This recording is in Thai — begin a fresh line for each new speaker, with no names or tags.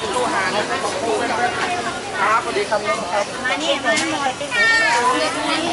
ครับสวัสดีครับครับ
มานี่มาหน่อย